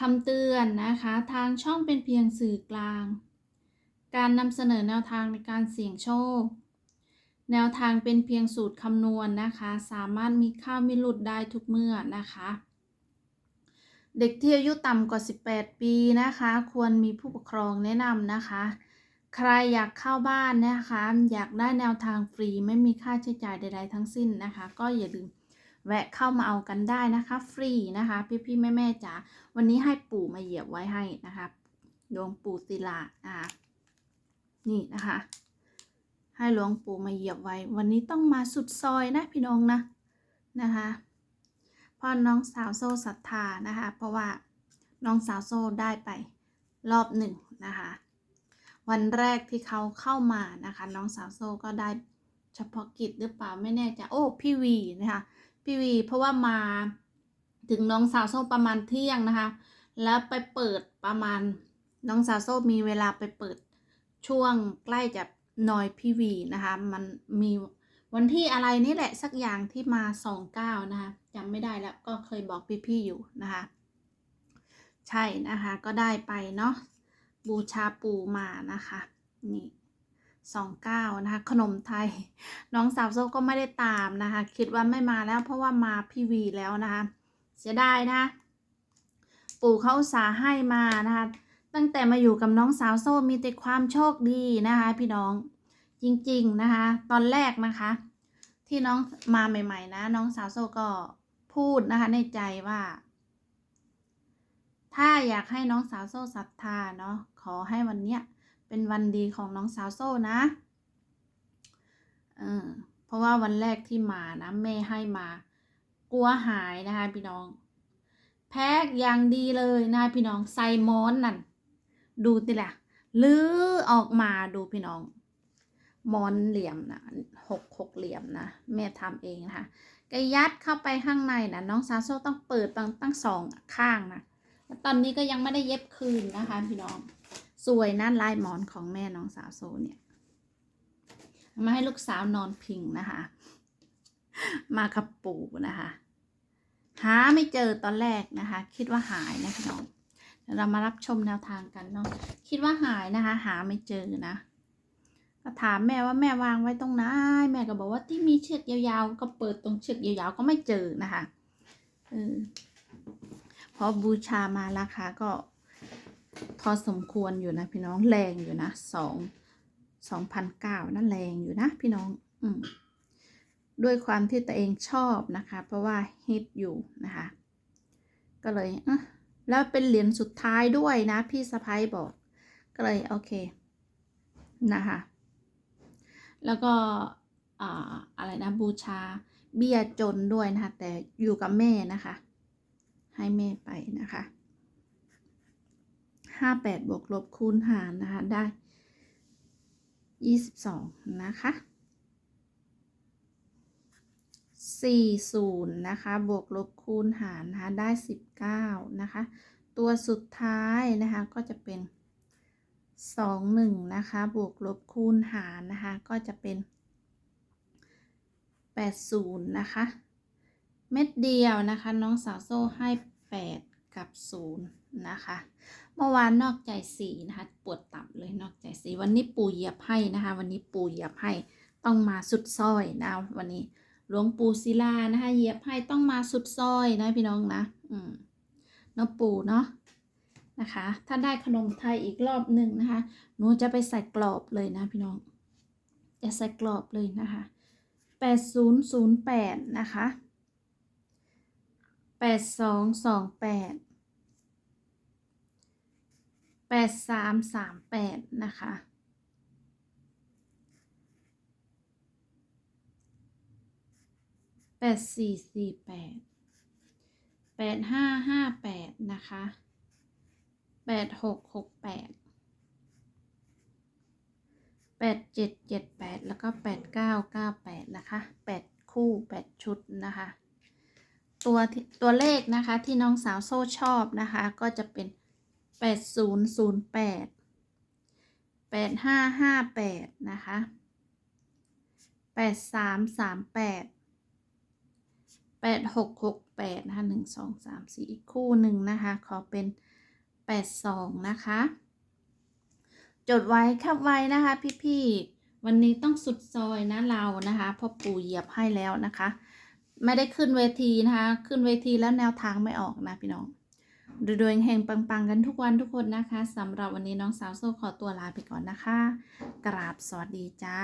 คำเตือนนะคะ ทางช่องเป็นเพียงสื่อกลาง การนำเสนอแนวทางในการเสี่ยงโชค แนวทางเป็นเพียงสูตรคำนวณนะคะ สามารถมีข้าวมีหลุดได้ทุกเมื่อนะคะ เด็กที่อายุต่ำกว่า 18 ปีนะคะ ควรมีผู้ปกครองแนะนำนะคะ ใครอยากเข้าบ้านนะคะ อยากได้แนวทางฟรีไม่มีค่าใช้จ่ายใด ๆ ทั้งสิ้นนะคะ ก็อย่าลืม แวะเข้ามาเอากันได้นะคะ ฟรีนะคะ พี่ๆแม่ๆจ๋าวันนี้ให้ปู่มาเหยียบไว้ให้นะคะหลวงปู่ศิลานะคะนี่นะคะ ให้หลวงปู่มาเหยียบไว้ วันนี้ต้องมาสุดซอยนะพี่น้องนะนะคะพ่อน้องสาวโซ่ศรัทธานะคะ เพราะว่าน้องสาวโซ่ได้ไปรอบหนึ่งนะคะ วันแรกที่เขาเข้ามานะคะ น้องสาวโซ่ก็ได้เฉพาะกิจหรือเปล่าไม่แน่ใจโอ้พี่วีนะคะ พี่วี เพราะว่ามาถึงน้องสาวโซ่ประมาณเที่ยงนะคะ แล้วไปเปิดประมาณน้องสาวโซ่มีเวลาไปเปิดช่วงใกล้จะนอยพี่วีนะคะ มันมีวันที่อะไรนี่แหละสักอย่างที่มาสองเก้านะคะจำไม่ได้แล้วก็เคยบอกพี่ๆอยู่นะคะ ใช่นะคะก็ได้ไปเนาะบูชาปูมานะคะนี่ สองเก้านะคะขนมไทย น้องสาวโซ่ก็ไม่ได้ตามนะคะ คิดว่าไม่มาแล้วเพราะว่ามาพี่วีแล้วนะคะ เสียดายนะปู่เขาสาให้มานะคะ ตั้งแต่มาอยู่กับน้องสาวโซ่มีแต่ความโชคดีนะคะ พี่น้องจริง ๆ นะคะ ตอนแรกนะคะ ที่น้องมาใหม่ ๆ นะ น้องสาวโซ่ก็พูดนะคะ ในใจว่า ถ้าอยากให้น้องสาวโซ่ศรัทธาเนาะขอให้วันเนี้ย เป็นวันดีของน้องสาวโซ่นะเออเพราะว่าวันแรกที่มานะแม่ให้มา กลัวหายนะคะพี่น้อง แพ็กอย่างดีเลยนะพี่น้องใส่ม้อนนั่น ดูติละลื้อออกมาดูพี่น้องม้อนเหลี่ยมนะหกหกเหลี่ยมนะแม่ทำเองนะคะก็ยัดเข้าไปข้างในนะน้องสาวโซ่ต้องเปิดตั้งตั้งสองข้างนะตอนนี้ก็ยังไม่ได้เย็บคืนนะคะพี่น้อง สวยนะลายหมอนของแม่น้องสาวโซเนี่ย มาให้ลูกสาวนอนพิงนะคะ มากับปู่นะคะ หาไม่เจอตอนแรกนะคะ คิดว่าหายนะพี่น้องเรามารับชมแนวทางกันเนาะคิดว่าหายนะคะ หาไม่เจอนะก็ถามแม่ว่าแม่วางไว้ตรงไหนแม่ก็บอกว่าที่มีเชือกยาวๆ ก็เปิดตรงเชือกยาวๆก็ไม่เจอนะคะเออพราะบูชามาราคาก็ พอสมควรอยู่นะพี่น้องแรงอยู่นะสองสองพันเก้านั่นแรงอยู่นะพี่น้องอืมด้วยความที่ตัวเองชอบนะคะ เพราะว่าฮิตอยู่นะคะ ก็เลยเอะแล้วเป็นเหรียญสุดท้ายด้วยนะ พี่สะพ้ายบอก ก็เลยโอเคนะคะ แล้วก็อ่าอะไรนะบูชาเบี้ยจนด้วยนะคะ แต่อยู่กับแม่นะคะ ให้แม่ไปนะคะ ห้าแปดบวกลบคูณหารนะคะ ได้ยี่สิบสองนะคะสี่ศูนย์นะคะ บวกลบคูณหารนะคะ ได้สิบเก้านะคะ ตัวสุดท้ายนะคะ ก็จะเป็นสองหนึ่งนะคะ บวกลบคูณหารนะคะ ก็จะเป็นแปดศูนย์นะคะ เม็ดเดียวนะคะ น้องสาวโซ่ให้ 8 กับ 0 นะคะ เมื่อวานนอกใจสีนะคะ ปวดตับเลยนอกใจสีวันนี้ปู่เหยียบให้นะคะ วันนี้ปู่เหยียบให้ต้องมาสุดซอยนะวันนี้หลวงปู่ศิลานะคะเหยียบให้ต้องมาสุดซอยนะพี่น้องนะ อืมน้องปู่เนาะนะคะ ถ้าได้ขนมไทยอีกรอบหนึ่งนะคะ หนูจะไปใส่กรอบเลยนะพี่น้องจะใส่กรอบเลยนะคะ8008นย์ศูนย์แปดนะคะแปดสองสองแปด ดสามสามแปดนะคะ แปดสี่สี่แปด แปดห้าห้าแปดนะคะ แปดหกหกแปด แปดเจ็ดเจ็ดแปดแล้วก็แปดเก้าเก้าแปดนะคะ แปดคู่แปดชุดนะคะ ตัวตัวเลขนะคะที่น้องสาวโซ่ชอบนะคะก็จะเป็น แปดศูนย์ศูนย์แปดแปดห้าห้าแปดนะคะแปดสามสามแปดแปดหกหกแปดนะคะหนึ่งสองสามสี่อีกคู่หนึ่งนะคะ ขอเป็นแปดสองนะคะ จดไว้ครับไว้นะคะ พี่ๆวันนี้ต้องสุดซอยนะเรานะคะพราะปู่เหยียบให้แล้วนะคะ ไม่ได้ขึ้นเวทีนะคะ ขึ้นเวทีแล้วแนวทางไม่ออกนะพี่น้อง ดูดวงแห่งปังๆ กันทุกวันทุกคนนะคะสำหรับวันนี้น้องสาวโซ่ขอตัวลาไปก่อนนะคะ กราบสวัสดีจ้า